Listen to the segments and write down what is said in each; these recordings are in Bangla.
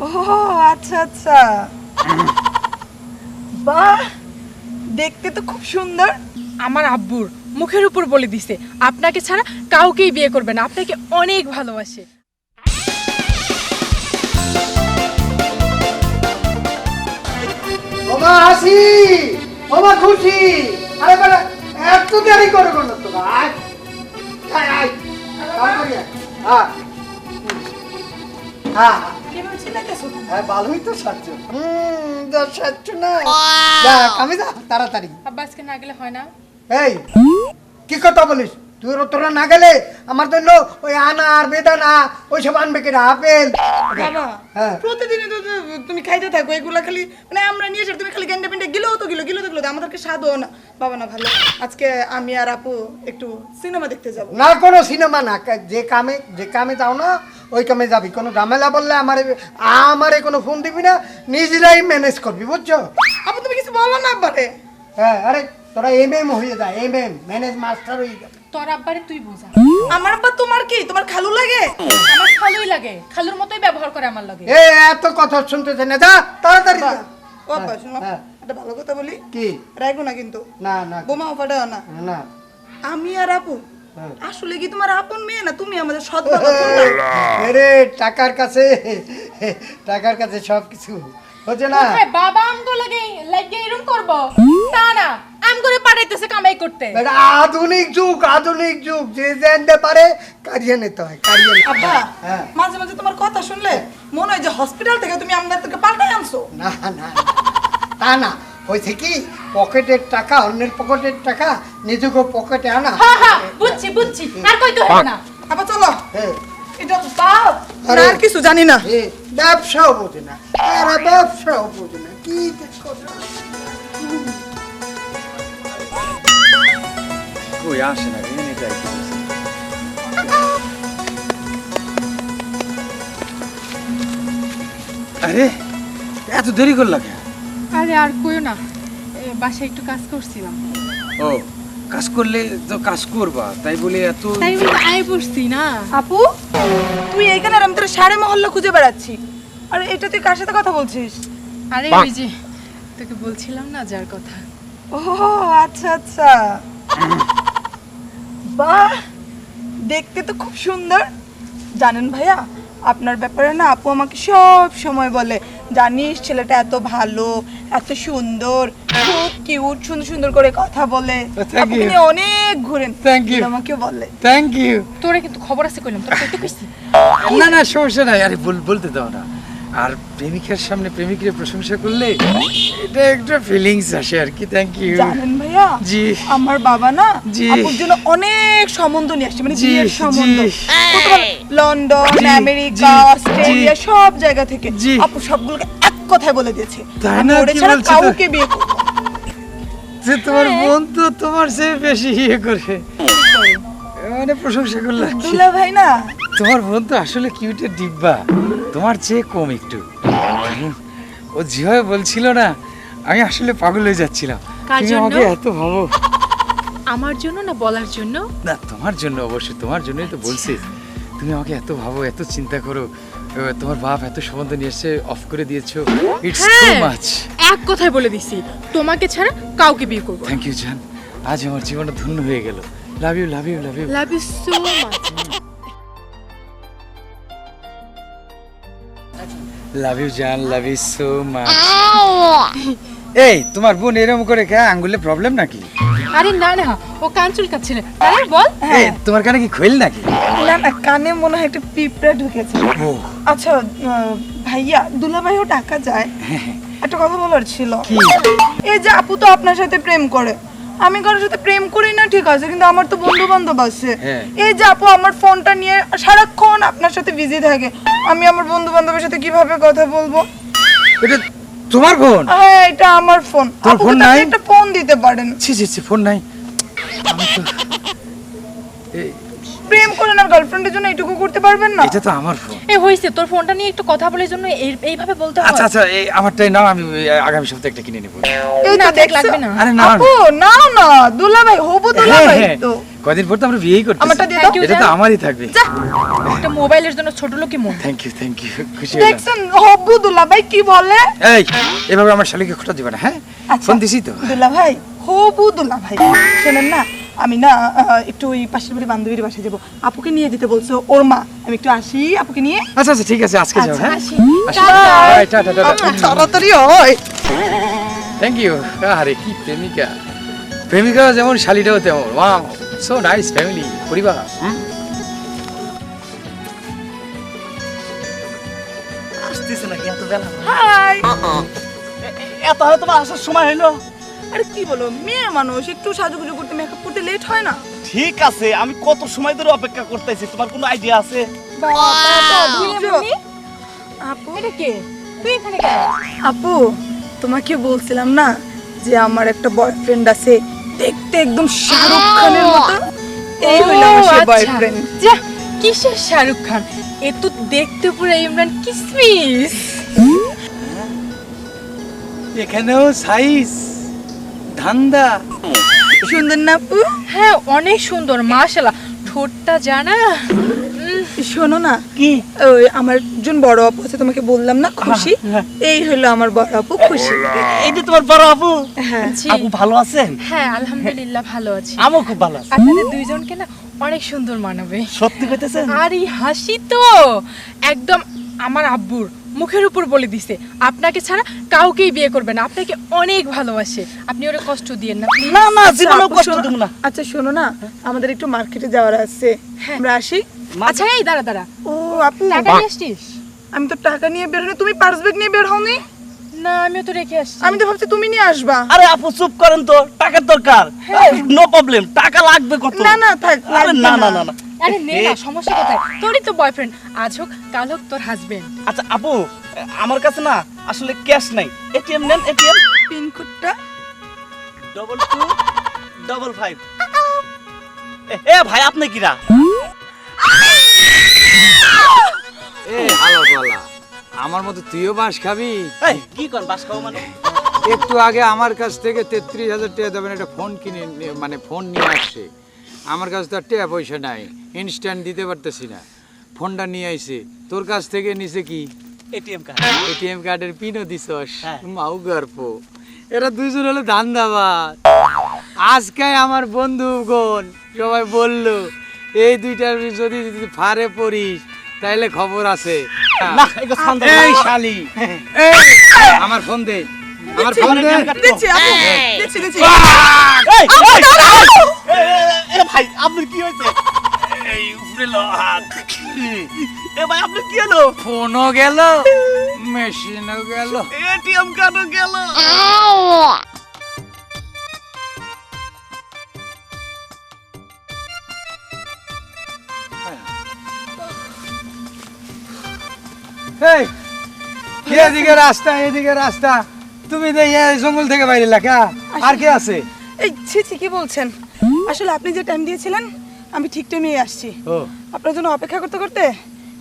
ও আচ্ছা আচ্ছা। বাহ দেখতে তো খুব সুন্দর। আমার আব্বুর মুখের উপর বলে দিছে আপনাকে ছাড়া কাউকেই বিয়ে করবে না আপনাকে অনেক ভালোবাসে। ওমা হাসি ওমা খুশি। আরে এত দেরি করে কোন তো আয় আয় আয় আয়। হ্যাঁ হ্যাঁ। হ্যাঁ ভালোই তো সাজছো। হুম দশ সাজছো না। যা কামে যা তাড়াতাড়ি। আব্বা না গেলে হয় না। এই কি কথা বলিস? তুই তোরা না গেলে আমার জন্য ওই আনার বেদানা ওইসব আনবে কিনা আপেল? হ্যাঁ। প্রতিদিনই তো তুমি খাইতে থাকো এগুলা খালি মানে আমরা নিয়ে এসে তুমি খালি গেন্ডে পেন্ডে গিলেও তো গিলো গিলো তো গিলো আমাদেরকে স্বাদও না। বাবা না ভালো। আজকে আমি আর আপু একটু সিনেমা দেখতে যাব। না কোনো সিনেমা না যে কামে যে কামে যাও না ওই কামে যাবি? কোনো ঝামেলা বললে আমারে আমারে কোনো ফোন দিবি না নিজেরাই ম্যানেজ করবি বুঝছ? আপু তুমি কিছু বলো না আব্বারে। হ্যাঁ আরে তোরা এম এম হয়ে যা এম এম ম্যানেজ মাস্টার হয়ে যা। তোর আব্বারে তুই বোঝা। আমার আব্বা তোমার কি? তোমার খালু লাগে? আমার খালুই লাগে। খালুর মতোই ব্যবহার করে আমার লাগে। এ এত কথা শুনতেছে না যা তাড়াতাড়ি যা। ও আব্বা শোনো হ্যাঁ। একটা ভালো কথা বলি। কি? রাখব না কিন্তু। না না। বোমা ফাটাও না। না। আমি আর আপু হ্যাঁ। আসলে কি তোমার আপন মেয়ে না তুমি আমাদের সৎ বাবা আরে টাকার কাছে টাকার কাছে সব কিছু হচ্ছে না? বাবা আমগো লাগে লাগে এরকম করব? তা না আম করে পাঠাইতেছে কামাই করতে। আধুনিক যুগ আধুনিক যুগ। যে জানতে পারে কারিয়ে নিতে হয় কারিয়ে আব্বা হ্যাঁ। মাঝে মাঝে তোমার কথা শুনলে মনে হয় যে হসপিটাল থেকে তুমি আমাদের থেকে পাল্টাই আনছো। না না না। তা না। হয়েছে কি পকেটের টাকা অন্যের পকেটের টাকা নিজেকে পকেটে আনা। হ্যাঁ হ্যাঁ বুঝছি বুঝছি। আর কইতে হবে না? আবার চলো। হ্যাঁ, এটা বাপ। আরে। আর কিছু জানি না। এ, ব্যবসাও বোঝে না। ব্যবসাও বোঝে না। কি। কই আসে না আরে এত দেরি করলা কেন? আরে আর কইও না বাসায় একটু কাজ করছিলাম। ও কাজ করলে তো কাজ করবা তাই বলে এত তাই বলে আয় বসছি না। আপু তুই এইখানে আর আমি তোর সাড়ে মহল্লা খুঁজে বেড়াচ্ছি। আর এটা তুই কার সাথে কথা বলছিস? আরে ওই যে তোকে বলছিলাম না যার কথা। ও আচ্ছা আচ্ছা। বাহ দেখতে তো খুব সুন্দর। জানেন ভাইয়া আপনার ব্যাপারে না আপু আমাকে সব সময় বলে। জানিস ছেলেটা এত ভালো এত সুন্দর খুব কিউট সুন্দর সুন্দর করে কথা বলে. নিয়ে অনেক ঘুরেন থ্যাংক ইউ আমাকে বলে। থ্যাংক ইউ তোরে কিন্তু খবর আছে কইলাম তোর কইতে কইছি। না না সমস্যা নাই। আরে ভুল বলতে দাও না। আর প্রেমিকের সামনে প্রেমিকের প্রশংসা করলে এটা একটা ফিলিংস আসে আর কি থ্যাংক ইউ জানেন ভাইয়া জি। আমার বাবা না জি। আপুর জন্য অনেক সম্বন্ধ নিয়ে আসছে মানে বিয়ের সম্বন্ধ? লন্ডন আমেরিকা অস্ট্রেলিয়া সব জায়গা থেকে আপু সবগুলোকে এক কথায় বলে দিয়েছে তাই না? কি বলছো কাউকে বিয়ে যে তোমার বোন তো তোমার চেয়ে বেশি ইয়ে করে মানে প্রশংসা করলে আর কি। দুলা ভাই না তোমার বোন তো আসলে কিউটের ডিব্বা। তোমার চেয়ে কম একটু। ও যেভাবে বলছিল না আমি আসলে পাগল হয়ে যাচ্ছিলাম। কার তুমি জন্য? আমাকে এত ভালো আমার জন্য না বলার জন্য? না তোমার জন্য অবশ্যই তোমার জন্যই তো বলছি। তুমি আমাকে এত ভাবো এত চিন্তা করো। তোমার বাপ এত সম্বন্ধ নিয়ে এসে অফ করে দিয়েছ। ইটস টু হ্যাঁ মাচ এক কথায় বলে দিছি তোমাকে ছাড়া কাউকে বিয়ে করব থ্যাংক ইউ জান। আজ আমার জীবনটা ধন্য হয়ে গেল। Love you love you love you love you so much love you জান লাভ ইউ সো মাচ এই তোমার বোন এরকম করে কে আঙ্গুলে প্রবলেম নাকি? আরে না না ও কান চুলকাচ্ছিল। আরে বল। এই তোমার কানে কি খৈল নাকি? না না কানে মনে হয় একটা পিঁপড়া ঢুকেছে। আচ্ছা আহ, ভাইয়া দুলা ভাইও টাকা যায় একটা কথা বলার ছিল। কি? এই যে আপু তো আপনার সাথে প্রেম করে। আমি কারোর সাথে প্রেম করি না ঠিক আছে কিন্তু আমার তো বন্ধু বান্ধব আছে। হ্যাঁ। এই যে আপু আমার ফোনটা নিয়ে সারাক্ষণ আপনার সাথে বিজি থাকে। আমি আমার বন্ধু বান্ধবের সাথে কীভাবে কথা বলব? এটা তোমার ফোন? হ্যাঁ এটা আমার ফোন। তোর ফোন নাই? একটা ফোন দিতে পারেন। ছি ছি ছি ফোন নাই। এই প্রেম করেন আর গার্লফ্রেন্ডের জন্য এটুকু করতে পারবেন না? এটা তো আমার ফোন এ হয়েছে তোর ফোনটা নিয়ে একটু কথা বলার জন্য এই- এইভাবে বলতে হয়? আচ্ছা আচ্ছা এই আমারটাই নাও আমি আগামী সপ্তাহে একটা কিনে নেব। এই না দেখছ? লাগবে না। আরে না আপু নাও না দুলাভাই হবু হ্যাঁ দুলাভাই হ্যাঁ তো। কদিন পর তো আমরা বিয়েই করতেছি। আমারটা দিয়ে দাও। এটা তো আমারই থাকবে। একটা মোবাইলের জন্য ছোট লোকই মন থ্যাংক ইউ থ্যাংক ইউ খুশি হলাম। দেখছেন হবু দুলাভাই কি বলে? এই এভাবে আমার শালিকে খোটা দিবে না হ্যাঁ? আচ্ছা। ফোন দিছি তো। দুলাভাই হবু দুলাভাই। শোনেন না আমি না একটু ওই পাশের বাড়ি বান্ধবীর বাসায় যাব। আপুকে নিয়ে যেতে বলছো? ওর মা। আমি একটু আসি আপুকে নিয়ে। আচ্ছা আচ্ছা ঠিক আছে আজকে যাও আচ্ছা, হ্যাঁ? আপু, তাড়াতাড়ি হয়। থ্যাংক ইউ আরে কি প্রেমিকা। প্রেমিকা যেমন শালিটাও তেমন। ওয়াও সো নাইস ফ্যামিলি পরিবার। আসতেছে নাকি? এত বেলা হাই এত হয়তো তোমার আসার সময় হইল? আরে কি বলো মেয়ে মানুষ একটু সাজুগুজু করতে মেকআপ করতে লেট হয় না? ঠিক আছে আমি কত সময় ধরে অপেক্ষা করতেছি তোমার কোনো আইডিয়া আছে? আপু এটা কে? তুই এখানে কেন? আপু তোমাকে বলছিলাম না যে আমার একটা বয়ফ্রেন্ড আছে দেখতে একদম শাহরুখ খানের মতো? এই হইল আমার সেই আচ্ছা। বয়ফ্রেন্ড যা কিসের শাহরুখ খান? এ তো দেখতে পুরো ইমরান কিসমিস। এখানেও সাইজ। ধান্দা। সুন্দর না? আপু হ্যাঁ অনেক সুন্দর মাশাআল্লাহ। ঠোঁটটা জানা? শোনো না কি? ওই আমার একজন বড় আপু আছে তোমাকে বললাম না খুশি? এই হলো আমার বড় আপু খুশি। এই যে তোমার বড় আপু হ্যাঁ। আপু ভালো আছেন? হ্যাঁ আলহামদুলিল্লাহ ভালো আছি। আমিও খুব ভালো আছি। আপনাদের দুইজনকে না অনেক সুন্দর মানাবে। সত্যি কইতেছেন? আর এই হাসি তো! একদম আমার আব্বুর। মুখের উপর বলে দিছে আপনাকে ছাড়া কাউকেই বিয়ে করবে না। আপনাকে অনেক ভালোবাসে। আপনি ওরে কষ্ট দিয়েন না না না আচ্ছা, কষ্ট শোনো- দেবো না। আচ্ছা শোনো না আমাদের একটু মার্কেটে যাওয়ার আছে। হ্যাঁ। আমরা আসি। আচ্ছা এই দাঁড়া দাঁড়া। ও আপু। টাকা নিয়ে আসছিস? আমি তো টাকা নিয়ে বের হইনি তুমি পার্স ব্যাগ নিয়ে বের হওনি? না আমিও তো রেখে আসছি। আমি তো ভাবছি তুমি নিয়ে আসবা। আরে আপু চুপ করেন তো টাকার দরকার। নো প্রবলেম টাকা লাগবে কত? না না থাক না না। না না। আরে নে না সমস্যা কোথায়? তোরই তো বয়ফ্রেন্ড আজ হোক কাল হোক তোর হাজবেন্ড আচ্ছা আপু আমার কাছে না আসলে ক্যাশ নাই। এটিএম নেন এটিএম পিন কোডটা ডবল টু ডবল ফাইভ এ ভাই আপনি কিরা? এ বলা আমার মতো তুইও বাস খাবি? কি কর বাস খাও মানে? একটু আগে আমার কাছ থেকে তেত্রিশ হাজার টাকা দেবেন একটা ফোন কিনে নিয়ে- মানে ফোন নিয়ে আসছে। আমার কাছে তো আর টাকা পয়সা নাই। ইনস্ট্যান্ট দিতে পারতেছি না। ফোনটা নিয়ে আইছে। তোর কাছ থেকে নিছে কি? এটিএম কার্ড এটিএম কার্ডের পিনও দিছস। হ্যাঁ। মাউ গর্প এরা দুইজন হলো ধান্দাবাদ। আজকে আমার বন্ধুগণ সবাই বলল এই দুইটার যদি ফারে পড়িস তাইলে খবর আছে। এই শালি। আমার ফোন দে। আমার ফোন দিচ্ছি দিচ্ছি দিচ্ছি। এই, এই, এই, এ ভাই আপনার কি হয়েছে? এই উপরে লো হাত এ ভাই আপনার কি হলো? ফোনও গেল মেশিনও গেল। এটিএম কার্ডও গেল। এই এদিকে রাস্তা এদিকে রাস্তা। তুমি তো এই জঙ্গল থেকে বাইরে লেখা আর কে আছে? এই ছি ছি কি বলছেন? আসলে আপনি যে টাইম দিয়েছিলেন আমি ঠিক টাইমে আসছি। ও। আপনার জন্য অপেক্ষা করতে করতে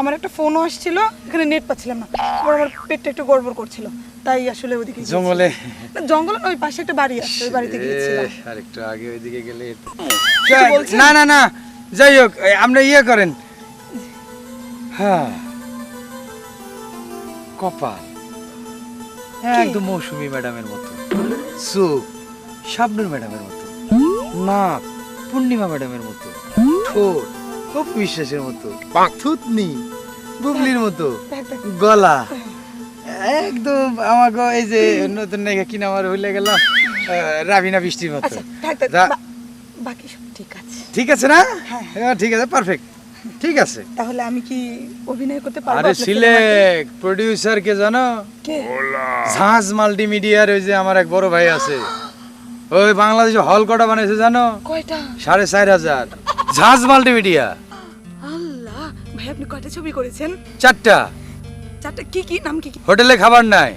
আমার একটা ফোনও আসছিল এখানে নেট পাচ্ছিলাম না। আবার আমার পেটটা একটু গড়বড় করছিল। তাই আসলে ওদিকে জঙ্গলে। জঙ্গলে ওই পাশে একটা বাড়ি আছে ওই বাড়িতে গিয়েছিলাম। আর একটু আগে ওইদিকে গেলে না না না যাই হোক আপনি ইয়ে করেন। হ্যাঁ। কপাল। হ্যাঁ, একদম মৌসুমী ম্যাডামের মতো। চোখ শাবনুর ম্যাডামের মতো। নাক পূর্ণিমা ম্যাডামের মতো। ঠোঁট খুব বিশ্বাসের মতো। থুতনি বুবলির মতো। গলা। একদম আমাকে এই যে নতুন নায়িকা কি নাম আর ভুলে গেলাম? রাবিনা বৃষ্টির মতো। আচ্ছা বাকি সব ঠিক আছে। ঠিক আছে না? হ্যাঁ ঠিক আছে পারফেক্ট ঠিক আছে। তাহলে আমি কি অভিনয় করতে পারব আরে আপনার সিলেক প্রডিউসার কে জানো? কে? ঝাঁজ মাল্টিমিডিয়ার ওই যে আমার এক বড় ভাই আছে। ওই বাংলাদেশে হল কটা বানাইছে জানো? কয়টা? সাড়ে চার হাজার। ঝাঁজ মাল্টিমিডিয়া। আল্লাহ ভাই আপনি কয়টা ছবি করেছেন? চারটা। চারটা কি কি? নাম কি কি? হোটেলে খাবার নাই।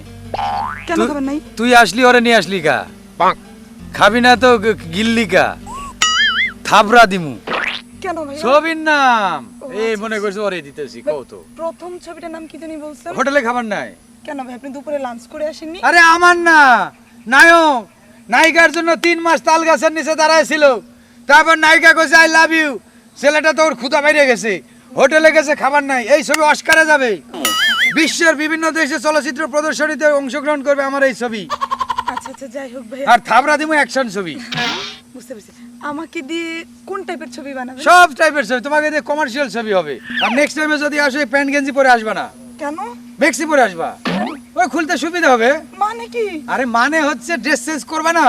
কেন তুই- খাবার নাই? তুই আসলি ওরে নিয়ে আসলি কা? খাবি না তো গিল্লি কা? থাবরা দিমু। কেন ছবির নাম। এই আচ্ছা, মনে করছ ওরে দিতেছি কও তো। প্রথম ছবিটার নাম কি জানি বলছেন? হোটেলে খাবার নাই। কেন ভাই আপনি দুপুরে লাঞ্চ করে আসেননি? আরে আমার না। নায়ক নায়িকার জন্য তিন মাস তাল গাছের নিচে দাঁড়ায় ছিল তারপর নায়িকা কইছে আই লাভ ইউ ছেলেটা তো ওর ক্ষুদা বাইরে গেছে। হোটেলে গেছে খাবার নাই। এই ছবি অস্কারে যাবে। বিশ্বের বিভিন্ন দেশে চলচ্চিত্র প্রদর্শনীতে অংশগ্রহণ করবে আমার এই ছবি। আচ্ছা আচ্ছা যাই হোক ভাই আর থাবরা দিমু অ্যাকশন ছবি। বুঝতে পারছি। আমাকে দিয়ে কোন টাইপের ছবি বানাবে? সব টাইপের ছবি তোমাকে দিয়ে কমার্শিয়াল ছবি হবে। আর নেক্সট টাইমে যদি আসো এই প্যান্ট গেঞ্জি পরে আসবা না। কেন? মেক্সি পরে আসবা। ওই খুলতে সুবিধা হবে। মানে কি? আরে মানে হচ্ছে ড্রেস চেঞ্জ করবা না।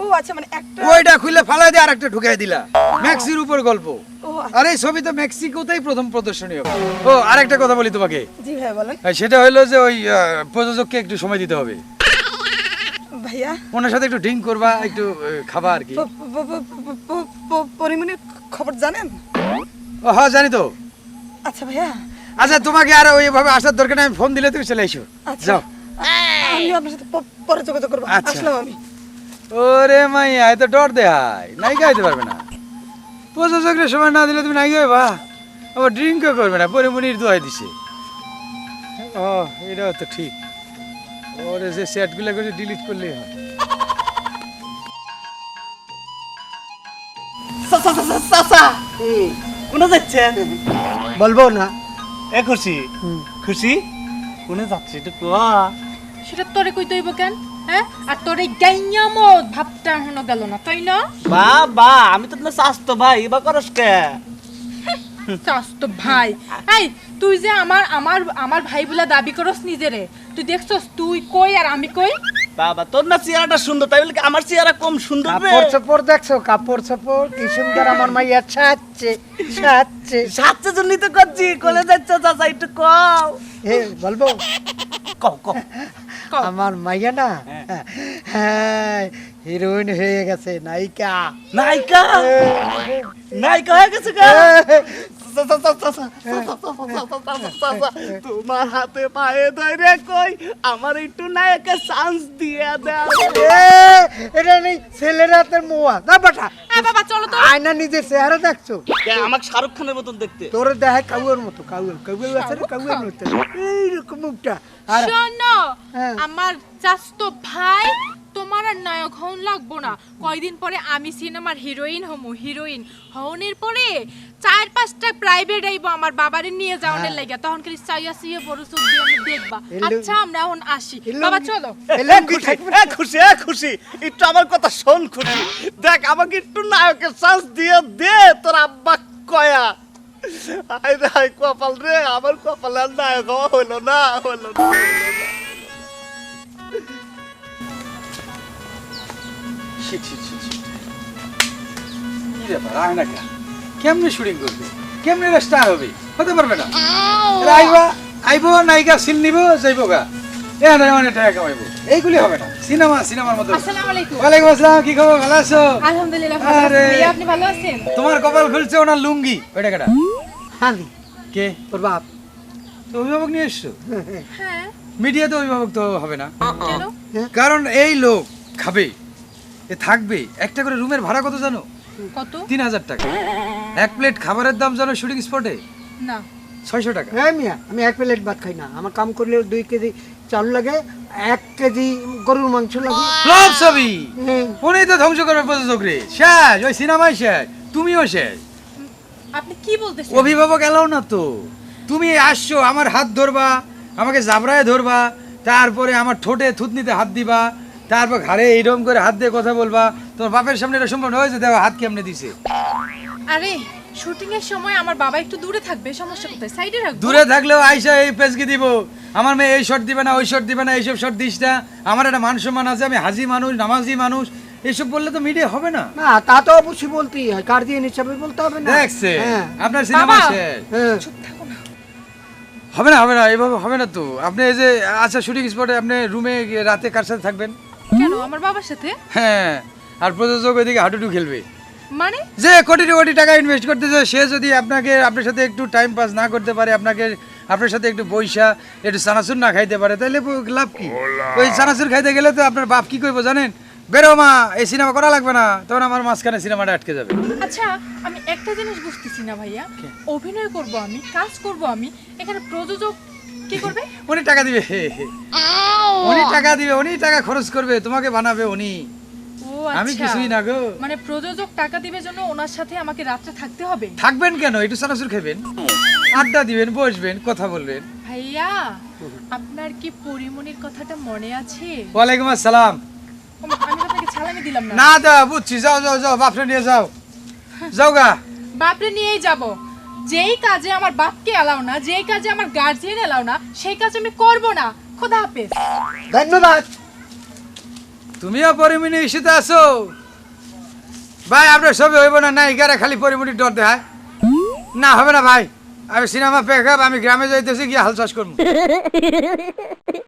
ও আচ্ছা মানে একটা ওইটা খুলে ফালাই দিয়ে আরেকটা ঢুকাই দিলা। মেক্সির উপর গল্প। আচ্ছা। আর এই ছবি তো মেক্সিকোতেই প্রথম প্রদর্শনী হবে। ও আরেকটা কথা বলি তোমাকে। জি ভাইয়া বলেন সেটা হলো যে ওই প্রযোজককে একটু সময় দিতে হবে। ভাইয়া? ওনার সাথে একটু ড্রিঙ্ক করবা একটু খাবা আর কি। পরিমণির খবর জানেন? ও হ্যাঁ জানি তো। আচ্ছা ভাইয়া। আচ্ছা তোমাকে আর ওইভাবে আসার দরকার নেই আমি ফোন দিলে তুমি চলে এসো। আচ্ছা। যাও। আমি আপনার সাথে পরে যোগাযোগ করব। আচ্ছা। আসলাম আমি। ওরে মাইয়া এত ডর দেয় নায়িকা হইতে পারবে না। প্রযোজকের সময় না দিলে তুমি নায়িকা হইবা। আবার ড্রিঙ্কও করবে না পরিমণির দোয়াই দিছে। ও এটাও তো ঠিক। ওরে যে সেটগুলো করে ডিলিট করলেই হয় কোনে যাচ্ছেন বলব না। এ খুশি? খুশি? কোনে যাচ্ছে? একটু কোয়া সেটা তোরে কই তৈব কেন? হ্যাঁ? আর তোর এই গাইয়া মত ভাবটা এখনও গেল না তাই না? বা বা আমি তো তোমার স্বাস্থ্য ভাই এবার করস কে? চাস তো ভাই। এই তুই যে আমার আমার আমার ভাই বলে দাবি করস নিজেরে তুই দেখছস তুই কই আর আমি কই? বাবা তোর না চেহারাটা সুন্দর তাই বলে কি আমার চেহারা কম সুন্দর রে? কাপড় চোপড় দেখছ? কাপড় চোপড় কি সুন্দর আমার মাইয়া ছাড়ছে ছাড়ছে সাতশো জন্যই তো করছি কোলে যাচ্ছ চাচা একটু কও। এ বলব? কও কও। কও। আমার মাইয়া না? হ্যাঁ। হিরোইন হয়ে গেছে নায়িকা। নায়িকা? নায়িকা হয়ে গেছে কা তোমার হাতে পায়ে ধরে কই? আমার একটু নায়কের চান্স দিয়ে দাও। এটা নেই ছেলের হাতের মোয়া। না বাটা এ বাবা চলো তো। আয়না নিজের চেহারা দেখছ? কে, আমাকে শাহরুখ খানের মতন দেখতে। তোর দেখায় কাউয়ের মতো কাউয়ের কাউয়ের আছে কাউয়ের মতো এইরকম মুখটা। শোনো হ্যাঁ। আমার চাস্তো ভাই তোমার আর নায়ক হন লাগবো না। কয়দিন পরে আমি সিনেমার হিরোইন হমু হিরোইন। হওনের পরে চার পাঁচটা প্রাইভেট আইবো আমার বাবারে নিয়ে যাওয়ার লাগে তখন খালি চাইয়া সিয়ে বড় চোখ দিয়ে আমি দেখবা। আচ্ছা আমরা এখন আসি। বাবা চলো। এ খুশি খুশি এ খুশি। একটু আমার কথা শোন খুশি। দেখ আমাকে একটু নায়কের চান্স দিয়ে দে তোর আব্বা কয়া। আই রে আই কপাল রে আমার কপাল আর নায়ক হলো না হলো না। ছি, ছি, ছি, ছি। কি ব্যাপার? আয় না কেন? কেমনে শুটিং করবে? কেমনে স্টার হবে? হতে পারবে না। আইবা আইবো নায়িকা সিন নিব যাইবো গা। এখানে অনেক টাকা কামাইবো। এইগুলি হবে না। সিনেমা সিনেমার মতো ওয়ালাইকুম আসসালাম কি খবর? ভালো আছো? আলহামদুলিল্লাহ আরে। আপনি ভালো আছেন? তোমার কপাল খুলছে ওনার লুঙ্গি। ওইটা কেটা আমি কে? তোর বাপ। তো অভিভাবক নিয়ে এসছো? হ্যাঁ। মিডিয়াতে অভিভাবক তো হবে না। কারণ এই লোক খাবে। এ থাকবে? একটা করে রুমের ভাড়া কত জানো? কত? তিন হাজার টাকা। এক প্লেট খাবারের দাম জানো শুটিং স্পটে না। ছয়শো টাকা। হ্যাঁ মিয়া আমি এক প্লেট ভাত খাই না। আমার কাম করলে দুই কেজি চাল লাগে এক কেজি গরুর মাংস লাগে। ফ্লপ ছবি। উনি তো ধ্বংস করবে প্রযোজক রে। শেষ ওই সিনেমাই শেষ। তুমিও শেষ। আপনি কি বলতেছেন? অভিভাবক এলাও না তো। তুমি আসছো আমার হাত ধরবা আমাকে জাবরায় ধরবা তারপরে আমার ঠোঁটে থুতনিতে হাত দিবা তারপর ঘাড়ে এইরকম করে হাত দিয়ে কথা বলবা তোমার বাপের সামনে এটা সম্ভব নয় যে দেখো হাত কেমনে দিছে। আরে শুটিং এর সময় আমার বাবা একটু দূরে থাকবে সমস্যা কোথায়? সাইডে রাখব? দূরে থাকলেও আইসা এই পেজকে দিব। আমার মেয়ে এই শর্ট দিবে না ওই শর্ট দিবে না এইসব শট দিস না। আমার একটা মান সম্মান আছে আমি হাজি মানুষ নামাজি মানুষ এইসব বললে তো মিডিয়া হবে না। না তা তো অবশ্যই বলতেই হয় গার্জিয়ান হিসাবে বলতে হবে না। দেখছে হ্যাঁ। আপনার সিনেমা। শেষ। হ্যাঁ। হবে না হবে না এইভাবে হবে না তো। আপনি এই যে আচ্ছা শুটিং স্পটে আপনি রুমে রাতে কার সাথে থাকবেন? কেন? আমার বাবার সাথে? হ্যাঁ আর প্রযোজক ওইদিকে হাডুডু খেলবে। মানে? যে কোটি কোটি টাকা ইনভেস্ট করতেছে সে যদি আপনাকে আপনার সাথে একটু টাইম পাস না করতে পারে আপনাকে আপনার সাথে একটু পয়সা একটু চানাচুর না খাইতে পারে তাহলে লাভ কি? ওই চানাচুর খাইতে গেলে তো আপনার বাপ কি করব জানেন? বেরো মা এই সিনেমা করা লাগবে না। তখন আমার মাঝখানে সিনেমাটা আটকে যাবে। আচ্ছা আমি একটা জিনিস বুঝতেছি না ভাইয়া। অভিনয় করব আমি কাজ করব আমি এখানে প্রযোজক কি করবে? উনি টাকা দিবে। উনি টাকা দিবে উনি টাকা খরচ করবে তোমাকে বানাবে উনি। আমি আচ্ছা। কিছুই না গো। মানে প্রযোজক টাকা দিবে জন্য ওনার সাথে আমাকে রাত্রে থাকতে হবে? থাকবেন কেন? একটু চানাচুর খাবেন। আড্ডা দিবেন বসবেন কথা বলবেন। ভাইয়া আপনার কি পরিমণির কথাটা মনে আছে? ওয়ালাইকুম আসসালাম। আমি আপনাকে ছালামি দিলাম না। না দা বুঝছি। যাও যাও যাও বাপরে নিয়ে যাও। যাও গা। বাপরে নিয়েই যাব। যেই কাজে আমার বাপকে এলাও না যেই কাজে আমার গার্জিয়ান এলাও না সেই কাজ আমি করব না। খোদা হাফেজ। ধন্যবাদ। তুমিও পরিমণি ইস্যুতে আছো? ভাই আপনার ছবি হইব না? নায়িকারা খালি পরিমণির ডর দেখায়। না হবে না ভাই। আমি সিনেমা পেক আমি গ্রামে যাইতেছি গিয়ে হাল চাষ করব।